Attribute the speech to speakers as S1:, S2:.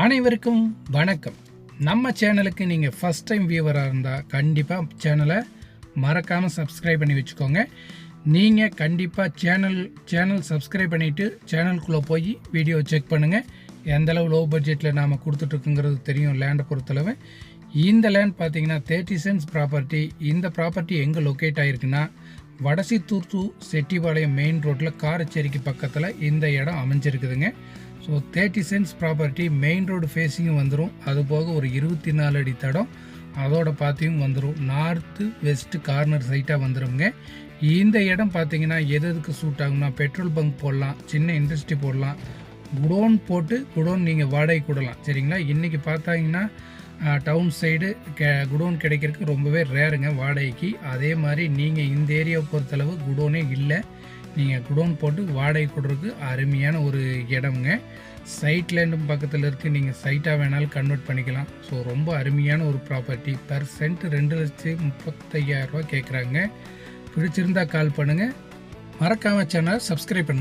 S1: அனைவருக்கும் வணக்கம். நம்ம சேனலுக்கு நீங்கள் ஃபஸ்ட் டைம் வியூவராக இருந்தால் கண்டிப்பாக சேனலை மறக்காமல் சப்ஸ்கிரைப் பண்ணி வச்சுக்கோங்க. நீங்கள் கண்டிப்பாக சேனல் சேனல் சப்ஸ்கிரைப் பண்ணிவிட்டு சேனலுக்குள்ளே போய் வீடியோ செக் பண்ணுங்கள் எந்தளவு லோ பட்ஜெட்டில் நாம் கொடுத்துட்ருக்குங்கிறது தெரியும் லேண்டை பொறுத்தளவு. இந்த லேண்ட் பார்த்தீங்கன்னா தேர்ட்டி சென்ஸ் ப்ராப்பர்ட்டி இந்த ப்ராப்பர்ட்டி எங்கே லொக்கேட் ஆகிருக்குன்னா வடசித்தூர் டு செட்டிபாளையம் மெயின் ரோட்டில் காரச்சேரிக்கு பக்கத்தில் இந்த இடம் அமைஞ்சிருக்குதுங்க. So thirty cents property main road ஃபேஸிங்கும் வந்துடும் அது போக ஒரு இருபத்தி நாலு அடி தடம். அதோட பார்த்தியும் வந்துடும் நார்த்து வெஸ்ட் கார்னர் சைட்டாக வந்துடுங்க இந்த இடம் பார்த்தீங்கன்னா எது எதுக்கு சூட் ஆகும்னா பெட்ரோல் பங்க் போடலாம் சின்ன இண்டஸ்ட்ரி போடலாம். குடோன் போட்டு குடோன் நீங்கள் வாடகை கொடுலாம் சரிங்களா? இன்றைக்கி பார்த்தாங்கன்னா டவுன் சைடு கே குடோன் கிடைக்கிறதுக்கு ரொம்பவே ரேருங்க வாடகைக்கு. அதே மாதிரி நீங்கள் இந்த ஏரியாவை பொறுத்தளவு குடோனே இல்லை. நீங்கள் குடோன் போட்டு வாடகை கொடுறதுக்கு அருமையான ஒரு இடம்ங்க. சைட் லேண்டும் பக்கத்தில் இருக்குது நீங்கள் சைட்டாக வேணாலும் கன்வெர்ட் பண்ணிக்கலாம். ஸோ ரொம்ப அருமையான ஒரு ப்ராப்பர்ட்டி பர் சென்ட் ரெண்டு லட்சத்து முப்பத்தையாயிரரூபா கேட்குறாங்க பிடிச்சிருந்தா கால் பண்ணுங்கள் மறக்காம சேனல் சப்ஸ்கிரைப் பண்ணுங்கள்